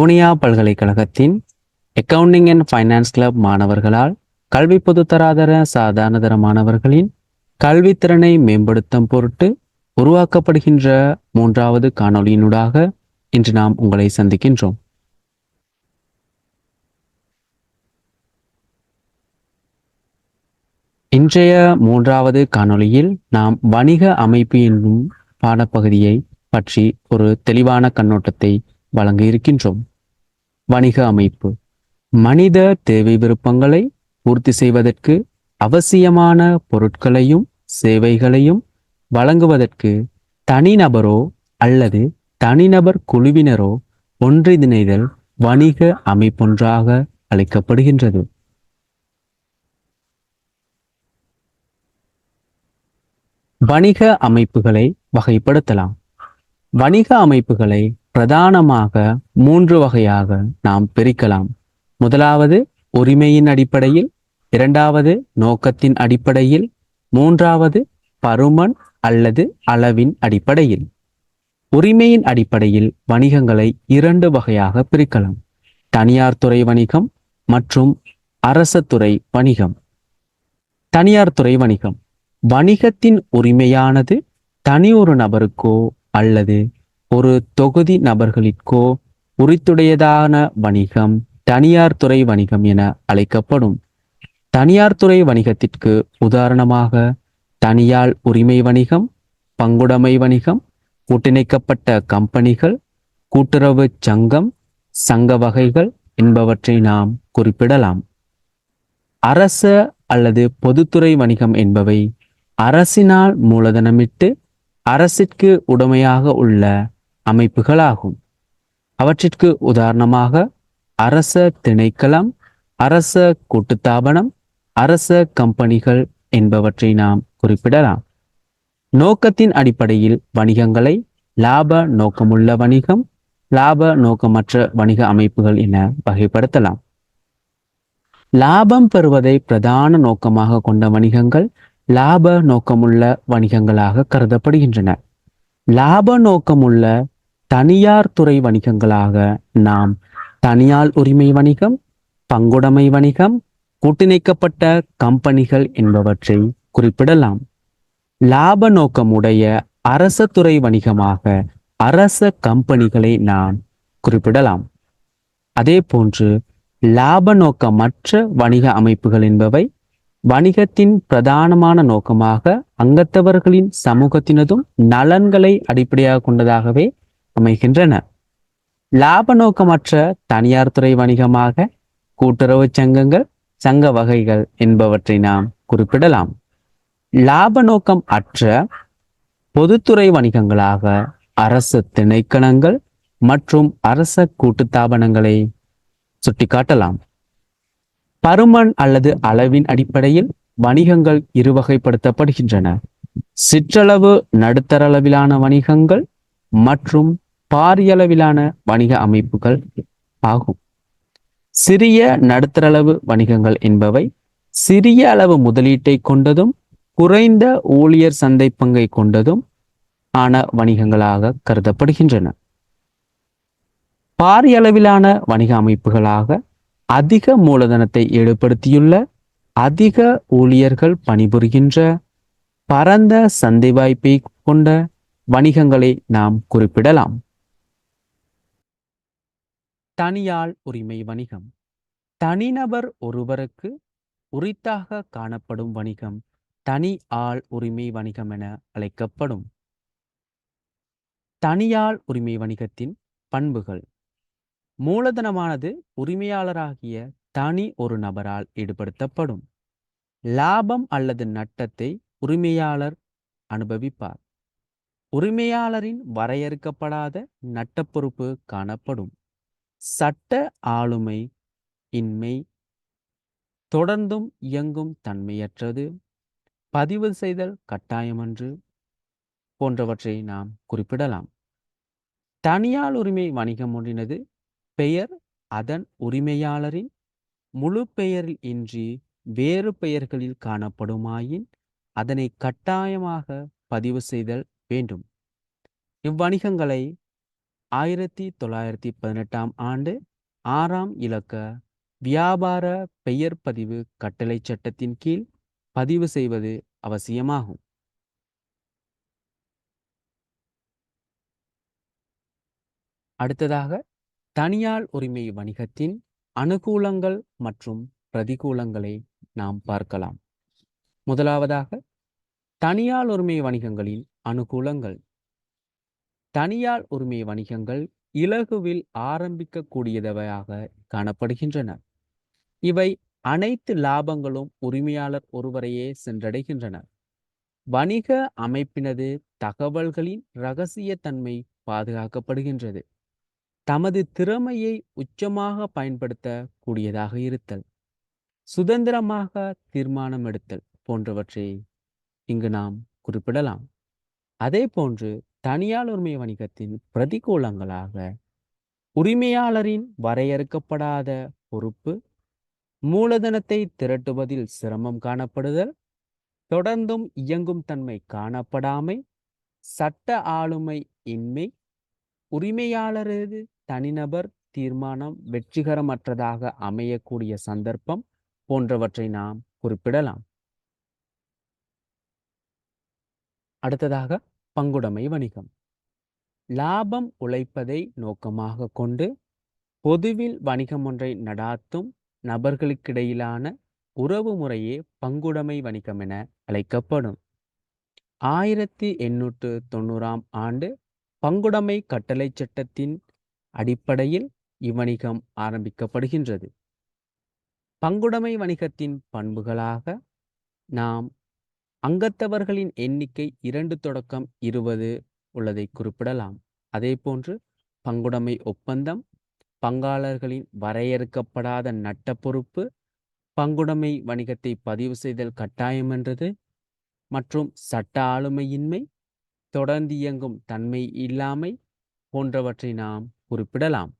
புனியா பல்கலைக்கழகத்தின் accounting and finance club மாணவர்களால் கல்வி பொதுத்தராதர சாதாரணதர மாணவர்களின் கல்வித்திறனை மேம்படுத்தும் பொருட்டு உருவாக்கப்படுகின்ற மூன்றாவது காணொளியினூடாக இன்று நாம் உங்களை சந்திக்கின்றோம். இன்றைய மூன்றாவது காணொளியில் நாம் வணிக அமைப்பு என்னும் பாடப்பகுதியை பற்றி ஒரு தெளிவான கண்ணோட்டத்தை வழங்க இருக்கின்றோம். வணிக அமைப்பு. மனித தேவை விருப்பங்களை பூர்த்தி செய்வதற்கு அவசியமான பொருட்களையும் சேவைகளையும் வழங்குவதற்கு தனிநபரோ அல்லது தனிநபர் குழுவினரோ ஒன்றிணைதல் வணிக அமைப்பொன்றாக அழைக்கப்படுகின்றது. வணிக அமைப்புகளை வகைப்படுத்தலாம். வணிக அமைப்புகளை பிரதானமாக மூன்று வகையாக நாம் பிரிக்கலாம். முதலாவது உரிமையின் அடிப்படையில் இரண்டாவது நோக்கத்தின் அடிப்படையில் மூன்றாவது பருமன் அல்லது அளவின் அடிப்படையில். உரிமையின் அடிப்படையில் வணிகங்களை இரண்டு வகையாக பிரிக்கலாம். தனியார் துறை வணிகம் மற்றும் அரச துறை வணிகம். தனியார் துறை வணிகம். வணிகத்தின் உரிமையானது தனி ஒரு நபருக்கோ அல்லது ஒரு தொகுதி நபர்களிற்கோ உரித்துடையதான வணிகம் தனியார் துறை வணிகம் என அழைக்கப்படும். தனியார் துறை வணிகத்திற்கு உதாரணமாக தனியால் உரிமை வணிகம் பங்குடைமை வணிகம் கூட்டிணைக்கப்பட்ட கம்பெனிகள் கூட்டுறவு சங்கம் சங்க வகைகள் என்பவற்றை நாம் குறிப்பிடலாம். அரச அல்லது பொதுத்துறை வணிகம் என்பவை அரசினால் மூலதனமிட்டு அரசிற்கு உடமையாக உள்ள அமைப்புகளாகும். அவற்றிற்கு உதாரணமாக அரச திணைக்களம் அரச கூட்டுத்தாபனம் அரச கம்பெனிகள் என்பவற்றை நாம் குறிப்பிடலாம். நோக்கத்தின் அடிப்படையில் வணிகங்களை லாப நோக்கமுள்ள வணிகம் லாப நோக்கமற்ற வணிக அமைப்புகள் என வகைப்படுத்தலாம். லாபம் பெறுவதை பிரதான நோக்கமாக கொண்ட வணிகங்கள் லாப நோக்கமுள்ள வணிகங்களாக கருதப்படுகின்றன. லாப நோக்கமுள்ள தனியார் துறை வணிகங்களாக நாம் தனியார் உரிமை வணிகம் பங்குடைமை வணிகம் கூட்டிணைக்கப்பட்ட கம்பெனிகள் என்பவற்றை குறிப்பிடலாம். லாப நோக்கமுடைய அரச துறை வணிகமாக அரச கம்பெனிகளை நாம் குறிப்பிடலாம். அதே போன்று லாப நோக்கமற்ற வணிக அமைப்புகள் என்பவை வணிகத்தின் பிரதானமான நோக்கமாக அங்கத்தவர்களின் சமூகத்தினதும் நலன்களை அடிப்படையாக கொண்டதாகவே அமைகின்றன. லாப நோக்கமற்ற தனியார் துறை வணிகமாக கூட்டுறவு சங்கங்கள் சங்க வகைகள் என்பவற்றை நாம் குறிப்பிடலாம். லாப நோக்கம் அற்ற பொதுத்துறை வணிகங்களாக அரசு திணைக்களங்கள் மற்றும் அரச கூட்டுத்தாபனங்களை சுட்டிக்காட்டலாம். பருமன் அல்லது அளவின் அடிப்படையில் வணிகங்கள் இருவகைப்படுத்தப்படுகின்றன. சிற்றளவு நடுத்தர அளவிலான வணிகங்கள் மற்றும் பாரியளவிலான வணிக அமைப்புகள் ஆகும். சிறிய நடுத்தரளவு வணிகங்கள் என்பவை சிறிய அளவு முதலீட்டை கொண்டதும் குறைந்த ஊழியர் சந்தை பங்கை கொண்டதும் ஆன வணிகங்களாக கருதப்படுகின்றன. பாரியளவிலான வணிக அமைப்புகளாக அதிக மூலதனத்தை ஈடுபடுத்தியுள்ள அதிக ஊழியர்கள் பணிபுரிகின்ற பரந்த சந்தை வாய்ப்பை கொண்ட வணிகங்களை நாம் குறிப்பிடலாம். தனியாள் உரிமை வணிகம். தனிநபர் ஒருவருக்கு உரித்தாக காணப்படும் வணிகம் தனி ஆள் உரிமை வணிகம் என அழைக்கப்படும். தனியாள் உரிமை வணிகத்தின் பண்புகள். மூலதனமானது உரிமையாளராகிய தனி ஒரு நபரால் ஈடுபடுத்தப்படும். லாபம் அல்லது நட்டத்தை உரிமையாளர் அனுபவிப்பார். உரிமையாளரின் வரையறுக்கப்படாத நட்ட பொறுப்பு காணப்படும். சட்ட ஆளுமை இன்மை தொடர்ந்தும் இயங்கும் தன்மையற்றது. பதிவு செய்தல் கட்டாயமன்று போன்றவற்றை நாம் குறிப்பிடலாம். தனியார் உரிமை வணிகம் ஒன்றினது பெயர் அதன் உரிமையாளரின் முழு பெயரில் இன்றி வேறு பெயர்களில் காணப்படுமாயின் அதனை கட்டாயமாக பதிவு செய்தல் வேண்டும். இவ்வணிகங்களை ஆயிரத்தி தொள்ளாயிரத்தி பதினெட்டாம் ஆண்டு ஆறாம் இலக்க வியாபார பெயர் பதிவு கட்டளை சட்டத்தின் கீழ் பதிவு செய்வது அவசியமாகும். அடுத்ததாக தனியார் உரிமை வணிகத்தின் அனுகூலங்கள் மற்றும் பிரதிகூலங்களை நாம் பார்க்கலாம். முதலாவதாக தனியார் உரிமை வணிகங்களின் அனுகூலங்கள். தனியார் உரிமை வணிகங்கள் இலகுவில் ஆரம்பிக்கக்கூடியதவையாக காணப்படுகின்றன. இவை அனைத்து லாபங்களும் உரிமையாளர் ஒருவரையே சென்றடைகின்றன. வணிக அமைப்பினது தகவல்களின் இரகசியத்தன்மை பாதுகாக்கப்படுகின்றது. தமது திறமையை உச்சமாக பயன்படுத்த கூடியதாக இருத்தல் சுதந்திரமாக தீர்மானம் எடுத்தல் போன்றவற்றை இங்கு நாம் குறிப்பிடலாம். அதே போன்று தனியார் உரிமை வணிகத்தின் பிரதிகூலங்களாக உரிமையாளரின் வரையறுக்கப்படாத பொறுப்பு மூலதனத்தை திரட்டுவதில் சிரமம் காணப்படுதல் தொடர்ந்தும் இயங்கும் தன்மை காணப்படாமை சட்ட ஆளுமை இன்மை உரிமையாளரது தனிநபர் தீர்மானம் வெற்றிகரமற்றதாக அமையக்கூடிய சந்தர்ப்பம் போன்றவற்றை நாம் குறிப்பிடலாம். அடுத்ததாக பங்குடைமை வணிகம். லாபம் உழைப்பதை நோக்கமாக கொண்டு பொதுவில் வணிகம் ஒன்றை நடாத்தும் நபர்களுக்கிடையிலான உறவு முறையே பங்குடைமை வணிகம் என அழைக்கப்படும். ஆயிரத்தி எண்ணூற்று தொண்ணூறாம் ஆண்டு பங்குடைமை கட்டளை சட்டத்தின் அடிப்படையில் இவ்வணிகம் ஆரம்பிக்கப்படுகின்றது. பங்குடைமை வணிகத்தின் பண்புகளாக நாம் அங்கத்தவர்களின் எண்ணிக்கை இரண்டு தொடக்கம் இருபது உள்ளதை குறிப்பிடலாம். அதே போன்று பங்குடைமை ஒப்பந்தம் பங்காளர்களின் வரையறுக்கப்படாத நட்ட பொறுப்பு பங்குடைமை வணிகத்தை பதிவு செய்தல் கட்டாயம் என்றது மற்றும் சட்ட ஆளுமையின்மை தொடர்ந்து இயங்கும் தன்மை இல்லாமை போன்றவற்றை நாம் குறிப்பிடலாம்.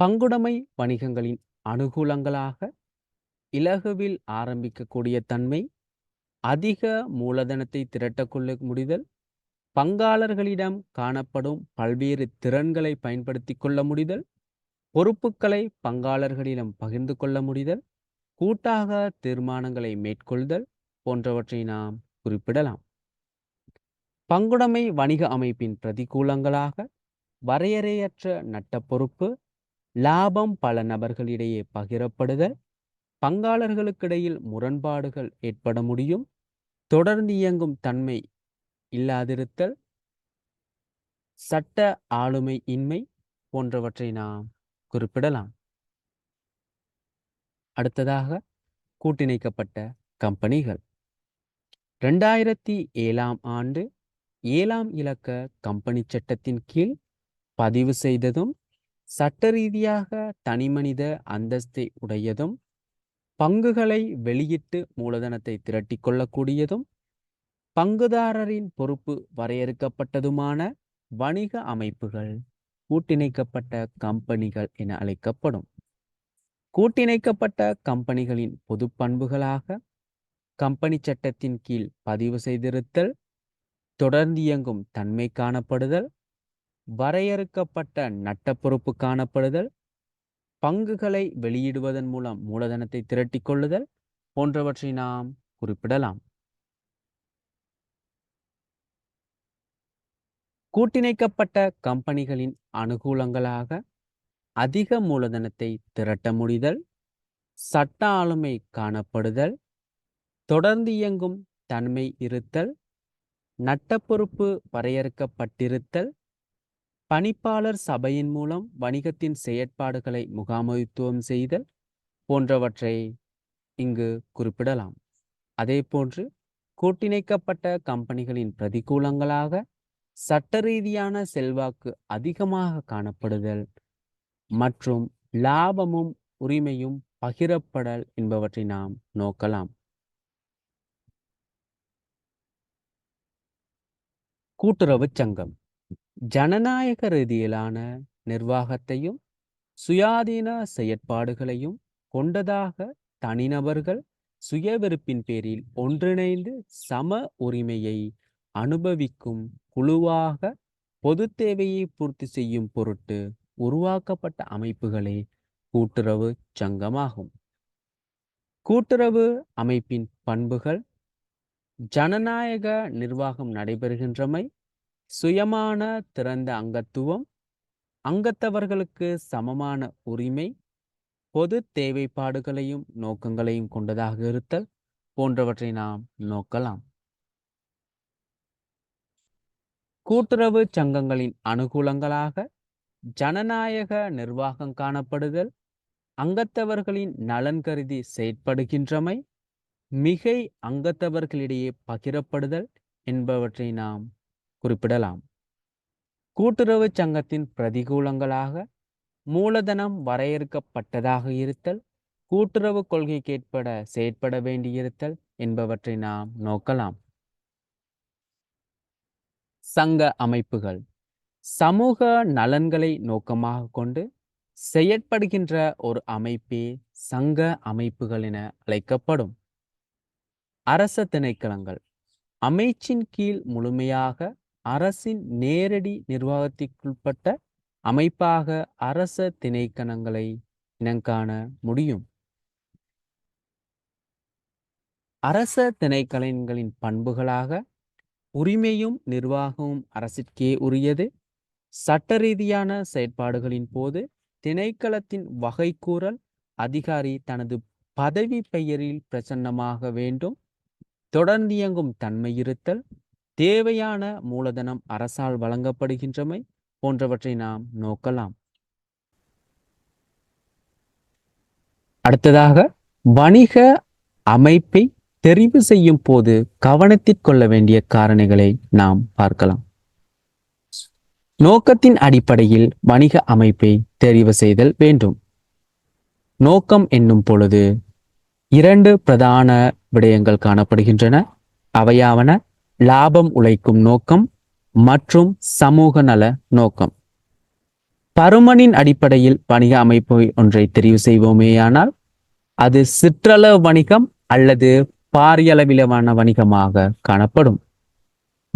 பங்குடைமை வணிகங்களின் அனுகூலங்களாக இலகுவில் ஆரம்பிக்கக்கூடிய தன்மை அதிக மூலதனத்தை திரட்டக்கொள்ள முடிதல் பங்காளர்களிடம் காணப்படும் பல்வேறு திறன்களை பயன்படுத்தி கொள்ள முடிதல் பொறுப்புகளை பங்காளர்களிடம் பகிர்ந்து கொள்ள முடிதல் கூட்டாக தீர்மானங்களை மேற்கொள்தல் போன்றவற்றை நாம் குறிப்பிடலாம். பங்குடைமை வணிக அமைப்பின் பிரதிகூலங்களாக வரையறையற்ற நட்ட பொறுப்பு லாபம் பல நபர்களிடையே பகிரப்படுதல் பங்காளர்களுக்கிடையில் முரண்பாடுகள் ஏற்பட முடியும் தொடர்ந்து இயங்கும் தன்மை இல்லாதிருத்தல் சட்ட ஆளுமை இன்மை போன்றவற்றை நாம் குறிப்பிடலாம். அடுத்ததாக கூட்டிணைக்கப்பட்ட கம்பெனிகள். ரெண்டாயிரத்தி ஏழாம் ஆண்டு ஏழாம் இலக்க கம்பெனி சட்டத்தின் கீழ் பதிவு செய்ததும் சட்ட ரீதியாக தனிமனித அந்தஸ்தை உடையதும் பங்குகளை வெளியிட்டு மூலதனத்தை திரட்டிக் கொள்ளக்கூடியதும் பங்குதாரரின் பொறுப்பு வரையறுக்கப்பட்டதுமான வணிக அமைப்புகள் கூட்டிணைக்கப்பட்ட கம்பெனிகள் என அழைக்கப்படும். கூட்டிணைக்கப்பட்ட கம்பெனிகளின் பொது பண்புகளாக கம்பெனி சட்டத்தின் கீழ் பதிவு செய்திருத்தல் தொடர்ந்து இயங்கும் தன்மை காணப்படுதல் வரையறுக்கப்பட்ட நட்ட பொறுப்பு காணப்படுதல் பங்குகளை வெளியிடுவதன் மூலம் மூலதனத்தை திரட்டிக் கொள்ளுதல் போன்றவற்றை நாம் குறிப்பிடலாம். கூட்டிணைக்கப்பட்ட கம்பெனிகளின் அனுகூலங்களாக அதிக மூலதனத்தை திரட்ட முடிதல் சட்ட ஆளுமை காணப்படுதல் தொடர்ந்து இயங்கும் தன்மை இருத்தல் நட்ட பொறுப்பு வரையறுக்கப்பட்டிருத்தல் பணிப்பாளர் சபையின் மூலம் வணிகத்தின் செயற்பாடுகளை முகாமைத்துவம் செய்தல் போன்றவற்றை இங்கு குறிப்பிடலாம். அதே போன்று கூட்டிணைக்கப்பட்ட கம்பெனிகளின் பிரதிகூலங்களாக சட்ட ரீதியான செல்வாக்கு அதிகமாக காணப்படுதல் மற்றும் லாபமும் உரிமையும் பகிரப்படல் என்பவற்றை நாம் நோக்கலாம். கூட்டுறவு சங்கம். ஜனநாயக ரீதியிலான நிர்வாகத்தையும் சுயாதீன செயற்பாடுகளையும் கொண்டதாக தனிநபர்கள் சுயவெறுப்பின் பேரில் ஒன்றிணைந்து சம உரிமையை அனுபவிக்கும் குழுவாக பொது தேவையை பூர்த்தி செய்யும் பொருட்டு உருவாக்கப்பட்ட அமைப்புகளே கூட்டுறவு சங்கமாகும். கூட்டுறவு அமைப்பின் பண்புகள் ஜனநாயக நிர்வாகம் நடைபெறுகின்றமை சுயமான திறந்த அங்கத்துவம் அங்கத்தவர்களுக்கு சமமான உரிமை பொது தேவைப்பாடுகளையும் நோக்கங்களையும் கொண்டதாக இருத்தல் போன்றவற்றை நாம் நோக்கலாம். கூட்டுறவு சங்கங்களின் அனுகூலங்களாக ஜனநாயக நிர்வாகம் காணப்படுதல் அங்கத்தவர்களின் நலன் கருதி செயற்படுகின்றமை மிகை அங்கத்தவர்களிடையே பகிரப்படுதல் என்பவற்றை நாம் குறிப்பிடலாம். கூட்டுறவு சங்கத்தின் பிரதிகூலங்களாக மூலதனம் வரையறுக்கப்பட்டதாக இருத்தல் கூட்டுறவு கொள்கைக்கேற்பட செயற்பட வேண்டியிருத்தல் என்பவற்றை நாம் நோக்கலாம். சங்க அமைப்புகள். சமூக நலன்களை நோக்கமாக கொண்டு செயற்படுகின்ற ஒரு அமைப்பே சங்க அமைப்புகள் என அழைக்கப்படும். அரச திணைக்களங்கள். அமைச்சின் கீழ் முழுமையாக அரசின் நேரடி நிர்வாகத்திற்குட்பட்ட அமைப்பாக அரச திணைக்களங்களை இனங்காண முடியும். அரச திணைக்கலன்களின் பண்புகளாக உரிமையும் நிர்வாகமும் அரசிற்கே உரியது. சட்ட ரீதியான செயற்பாடுகளின் போது திணைக்களத்தின் வகைக்கூறல் அதிகாரி தனது பதவி பெயரில் பிரசன்னமாக வேண்டும். தொடர்ந்து இயங்கும் தன்மை இருத்தல் தேவையான மூலதனம் அரசால் வழங்கப்படுகின்றமை போன்றவற்றை நாம் நோக்கலாம். அடுத்ததாக வணிக அமைப்பை தெரிவு செய்யும் போது கவனத்தில் கொள்ள வேண்டிய காரணிகளை நாம் பார்க்கலாம். நோக்கத்தின் அடிப்படையில் வணிக அமைப்பை தெரிவு செய்தல் வேண்டும். நோக்கம் என்னும் பொழுது இரண்டு பிரதான விடயங்கள் காணப்படுகின்றன. அவையாவன லாபம் உழைக்கும் நோக்கம் மற்றும் சமூக நல நோக்கம். பருமனின் அடிப்படையில் வணிக அமைப்பு ஒன்றை தெரிவு செய்வோமேயானால் அது சிற்றளவு வணிகம் அல்லது பாரியளவிலான வணிகமாக காணப்படும்.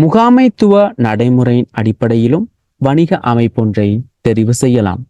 முகாமைத்துவ நடைமுறையின் அடிப்படையிலும் வணிக அமைப்பொன்றை தெரிவு செய்யலாம்.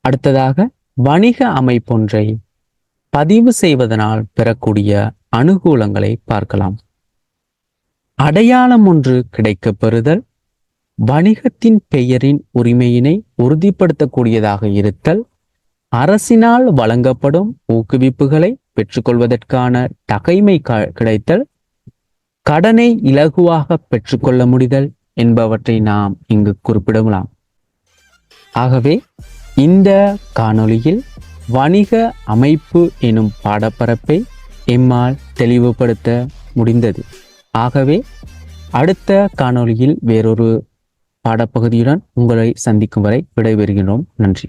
அடுத்ததாக வணிக அமைப்பொன்றை பதிவு செய்வதனால் பெறக்கூடிய அனுகூலங்களை பார்க்கலாம். அடையாளம் ஒன்று கிடைக்கப் பெறுதல் வணிகத்தின் பெயரின் உரிமையினை உறுதிப்படுத்தக்கூடியதாக இருத்தல் அரசினால் வழங்கப்படும் ஊக்குவிப்புகளை பெற்றுக்கொள்வதற்கான தகைமை க- கிடைத்தல் கடனை இலகுவாக பெற்றுக்கொள்ள முடிதல் என்பவற்றை நாம் இங்கு குறிப்பிடலாம். ஆகவே இந்த காணொளியில் வணிக அமைப்பு எனும் பாடப்பரப்பை எம்மால் தெளிவுபடுத்த முடிந்தது. ஆகவே அடுத்த காணொளியில் வேறொரு பாடப்பகுதியுடன் உங்களை சந்திக்கும் வரை விடைபெறுகிறோம் நன்றி.